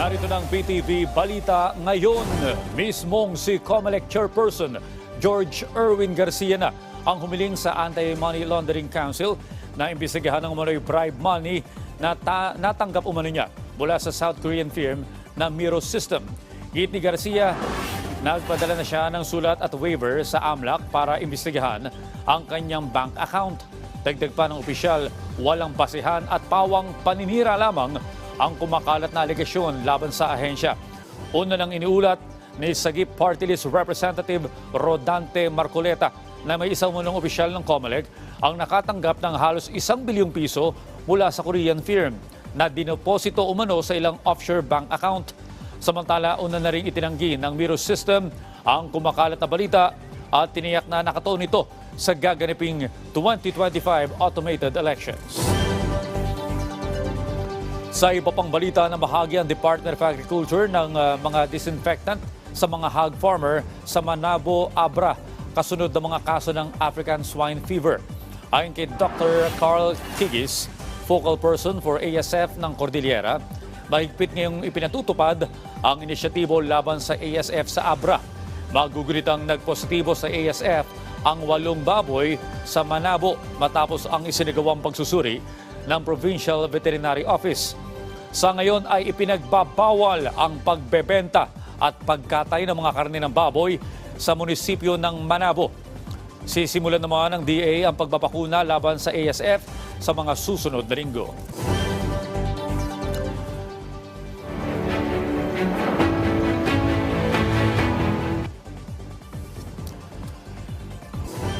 Narito ng BTV Balita ngayon. Mismong si COMELEC Chairperson George Erwin Garcia na ang humiling sa Anti-Money Laundering Council na imbestigahan ng umano'y bribe money na ta- natanggap umano niya mula sa South Korean firm na Miro System. Git ni Garcia, nagpadala na siya ng sulat at waiver sa AMLAC para imbestigahan ang kanyang bank account. Dagdag pa ng opisyal, walang basehan at pawang paninira lamang ang kumakalat na alegasyon laban sa ahensya. Una nang iniulat ni Sagip Party List Representative Rodante Marcoleta na may isang munong opisyal ng COMELEC ang nakatanggap ng halos isang bilyong piso mula sa Korean firm na dinoposito umano sa ilang offshore bank account. Samantala, una na rin itinanggi ng Miro System ang kumakalat na balita at tiniyak na nakatuon ito sa gaganaping 2025 automated elections. Sa iba pang balita na bahagi ang Department of Agriculture ng uh, mga disinfectant sa mga hog farmer sa Manabo, Abra, kasunod ng mga kaso ng African Swine Fever. Ayon kay Dr. Carl Tigis, focal person for ASF ng Cordillera, mahigpit ngayong ipinatutupad ang inisyatibo laban sa ASF sa Abra. Magugulitang nagpositibo sa ASF ang walong baboy sa Manabo matapos ang isinagawang pagsusuri ng Provincial Veterinary Office. Sa ngayon ay ipinagbabawal ang pagbebenta at pagkatay ng mga karne ng baboy sa munisipyo ng Manabo. Sisimulan naman ng DA ang pagbabakuna laban sa ASF sa mga susunod na linggo.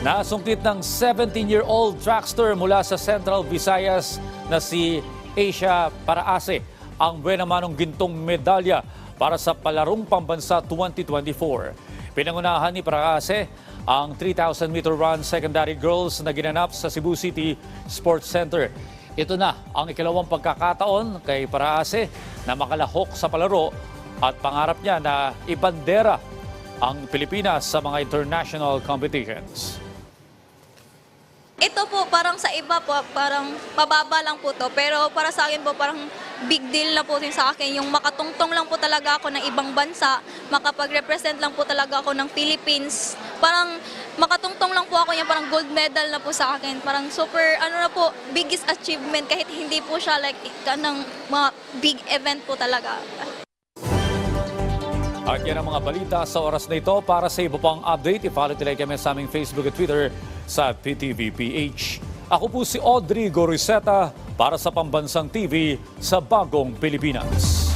Nasungkit ng 17-year-old dragster mula sa Central Visayas na si Asia Paraase ang buwenamanong gintong medalya para sa palarong pambansa 2024. Pinangunahan ni Paraase ang 3,000 meter run secondary girls na ginanap sa Cebu City Sports Center. Ito na ang ikalawang pagkakataon kay Paraase na makalahok sa palaro at pangarap niya na ibandera ang Pilipinas sa mga international competitions. Ito po, parang sa iba po, parang pababa lang po to. Pero para sa akin po, parang big deal na po sa akin. Yung makatungtong lang po talaga ako ng ibang bansa, makapag-represent lang po talaga ako ng Philippines. Parang makatungtong lang po ako yung parang gold medal na po sa akin. Parang super, ano na po, biggest achievement kahit hindi po siya like ng mga big event po talaga. At yan ang mga balita sa oras na ito. Para sa iba pang update, i-follow nila kami sa aming Facebook at Twitter sa PTVPH. Ako po si Audrey Goriseta para sa Pambansang TV sa Bagong Pilipinas.